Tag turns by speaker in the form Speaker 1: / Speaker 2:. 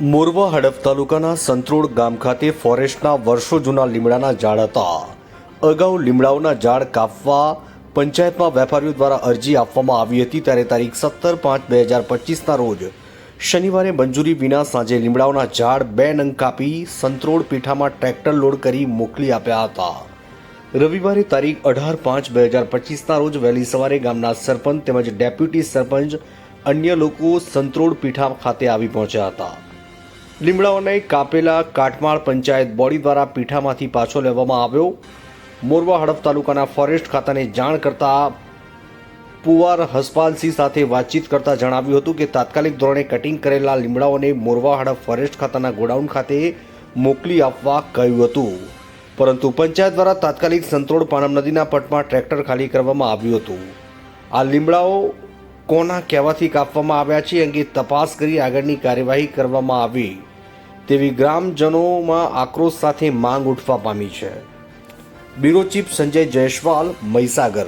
Speaker 1: મોરવા હડફ તાલુકાના સંત્રોડ ગામ ખાતે ફોરેસ્ટના વર્ષો જૂના લીમડાના ઝાડ હતા. અગાઉ લીમડાઓના ઝાડ કાપવા પંચાયતમાં વેપારીઓ દ્વારા અરજી આપવામાં આવી હતી ત્યારે તારીખ સત્તર પાંચ બે હજાર પચીસના રોજ શનિવારે મંજૂરી વિના સાંજે લીમડાઓના ઝાડ બે નંગ કાપી સંત્રોડ પીઠામાં ટ્રેક્ટર લોડ કરી મોકલી આપ્યા હતા. રવિવારે તારીખ અઢાર પાંચ બે હજાર પચીસના રોજ વહેલી સવારે ગામના સરપંચ તેમજ ડેપ્યુટી સરપંચ અન્ય લોકો સંત્રોડ પીઠા ખાતે આવી પહોંચ્યા હતા. લીમડાઓને કાપેલા કાટમાળ પંચાયત બોડી દ્વારા પીઠામાંથી પાછો લેવામાં આવ્યો. મોરવા હડફ તાલુકાના ફોરેસ્ટ ખાતાને જાણ કરતા પુવાર હસપાલસિંહ સાથે વાતચીત કરતા જણાવ્યું હતું કે તાત્કાલિક ધોરણે કટિંગ કરેલા લીમડાઓને મોરવા હડફ ફોરેસ્ટ ખાતાના ગોડાઉન ખાતે મોકલી આપવા કહ્યું હતું. પરંતુ પંચાયત દ્વારા તાત્કાલિક સંતોડ પાનમ નદીના પટમાં ટ્રેક્ટર ખાલી કરવામાં આવ્યું હતું. આ લીમડાઓ કોના કહેવાથી કાપવામાં આવ્યા છે. અંગે તપાસ કરી આગળની કાર્યવાહી કરવામાં આવી. તેવી ગ્રામજનોમાં આક્રોશ સાથે માંગ ઉઠવા પામી છે. Bureau chief Sanjay Jaiswal, Mahisagar.